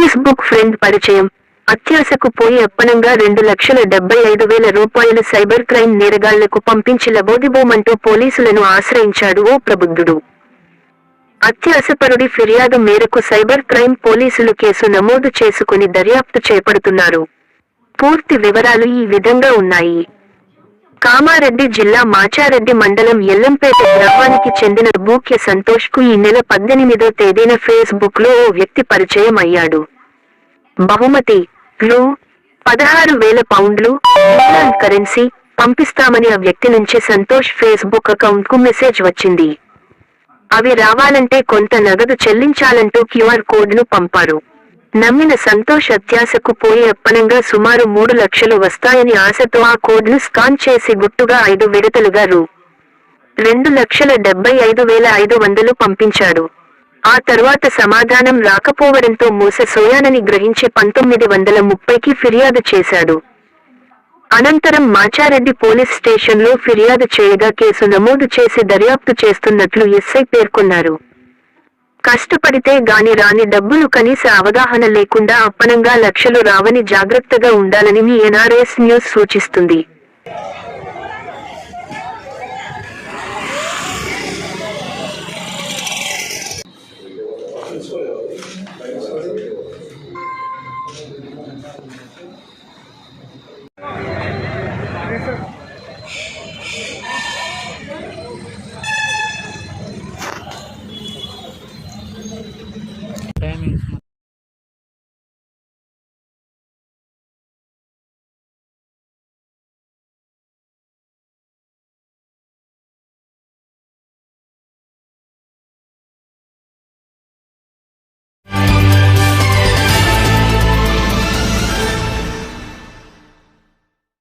Facebook friend పరిచయం. అత్యాశకు పోయి అప్పనంగా రెండు లక్షల డెబ్బై ఐదు వేల రూపాయలు సైబర్ క్రైమ్ నేరగాళ్ళకు పంపించి లబోదిబోమంటూ పోలీసులను ఆశ్రయించాడు ఓ ప్రబుద్ధుడు. అత్యాశపరుడి ఫిర్యాదు మేరకు సైబర్ క్రైమ్ పోలీసులు కేసు నమోదు చేసుకుని దర్యాప్తు చేపడుతున్నారు. పూర్తి వివరాలు ఈ విధంగా ఉన్నాయి. కామారెడ్డి జిల్లా మాచారెడ్డి మండలం ఎల్లంపేట గ్రామానికి చెందిన బూక్య సంతోష్కు ఈ నెల పద్దెనిమిదో తేదీన ఫేస్బుక్లో ఓ వ్యక్తి పరిచయం అయ్యాడు. బహుమతి రూ. పదహారు వేల పౌండ్లు ఇంగ్లాండ్ కరెన్సీ పంపిస్తామని ఆ వ్యక్తి నుంచి సంతోష్ ఫేస్బుక్ అకౌంట్కు మెసేజ్ వచ్చింది. అవి రావాలంటే కొంత నగదు చెల్లించాలంటూ క్యూఆర్ కోడ్ను పంపారు. నమ్మిన సంతోష్ అత్యాశకు పోయి అప్పనంగా సుమారు మూడు లక్షలు వస్తాయని ఆశతో ఆ కోడ్ను స్కాన్ చేసి గుట్టుగా ఐదు విడతలుగా రూ. రెండు లక్షల డెబ్బై ఐదు వేల ఐదు వందలు పంపించాడు. ఆ తర్వాత సమాధానం రాకపోవడంతో మోసపోయానని గ్రహించి పంతొమ్మిది వందల ముప్పైకి ఫిర్యాదు చేశాడు. అనంతరం మాచారెడ్డి పోలీస్ స్టేషన్లో ఫిర్యాదు చేయగా కేసు నమోదు చేసి దర్యాప్తు చేస్తున్నట్లు ఎస్ఐ పేర్కొన్నారు. కష్టపడితే గాని రాని డబ్బులు కనీస అవగాహన లేకుండా అప్పనంగా లక్షలు రావని జాగ్రత్తగా ఉండాలని మీ ఎన్ఆర్ఎస్ న్యూస్ సూచిస్తుంది Yes, sir. aming